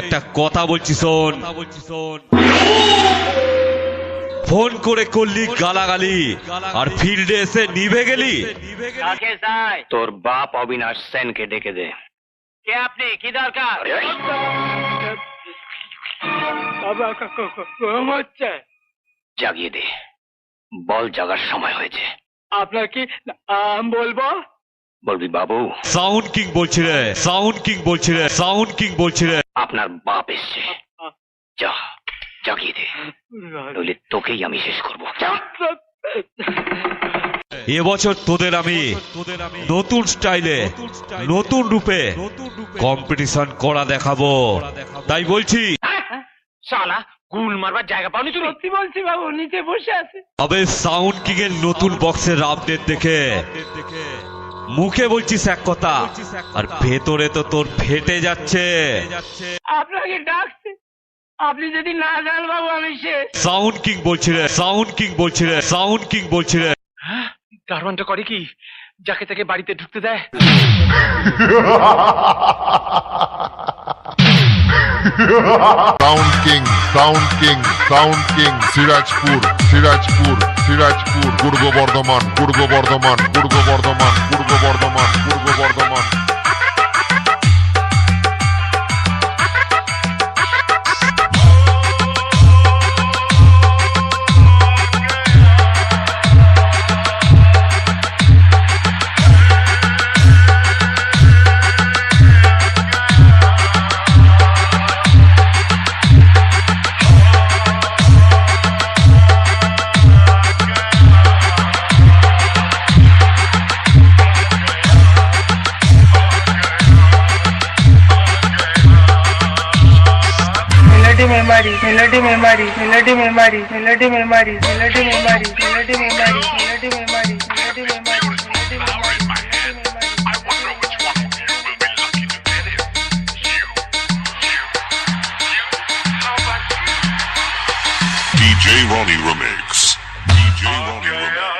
একটা কথা বলছি শোন। ফোন করে করলি গালাগালি আর ফিল্ডে এসে নিভে গেলি। তোর বাপ অবিনাশ সেনকে ডেকে দে। কে আপনি? কি দরকার? জাগিয়ে দে। বল জাগার সময় হয়েছে। আপনার কি আম বলব? বলবি বাবু। সাউন্ড কিং বলছি রে সাউন্ড কিং বলছি রে সাউন্ড কিং বলছি রে। আপনার বাপ এসছে। যা জাগিয়ে দে। নইলে তোকেই আমি শেষ করব। এবছর তোদের আমি নতুন স্টাইলে নতুন রূপে কম্পিটিশন করা দেখাবো। তাই বলছি। শালা গুল মারবার জায়গা পাওনি তুমি? সত্যি বলছি বাবু নিচে বসে আছে। তবে সাউন্ড কিং এর নতুন বক্সের আপডেট দেখে। মুখে বলছিস এক কথা আর ভেতরে তো তোর ফেটে যাচ্ছে। আপনাকে ডাকছে। আপনি যদি না যান বাবু আমি শেষ সাউন্ড কিং বলছি রে সাউন্ড কিং বলছি রে সাউন্ড কিং বলছি রে। দারোয়ানটা করে কি? যাকে তাকে বাড়িতে ঢুকতে দেয়। Sound king sound king sound king Sirajpur Sirajpur Sirajpur Purba Bardhaman Purba Bardhaman Purba Bardhaman Vurgu bordoma, vurgu bordoma melody memory, melody memory, melody memory, melody memory, melody memory, melody memory, melody memory, melody memory, melody memory. DJ Ronnie Remix. DJ Ronnie Remix.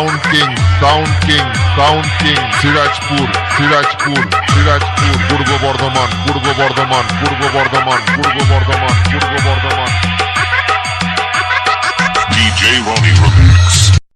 sound king sound king sound king Sirajpur Sirajpur Sirajpur Purba Bardhaman Purba Bardhaman Purba Bardhaman Purba Bardhaman Purba Bardhaman DJ Ronnie Remix.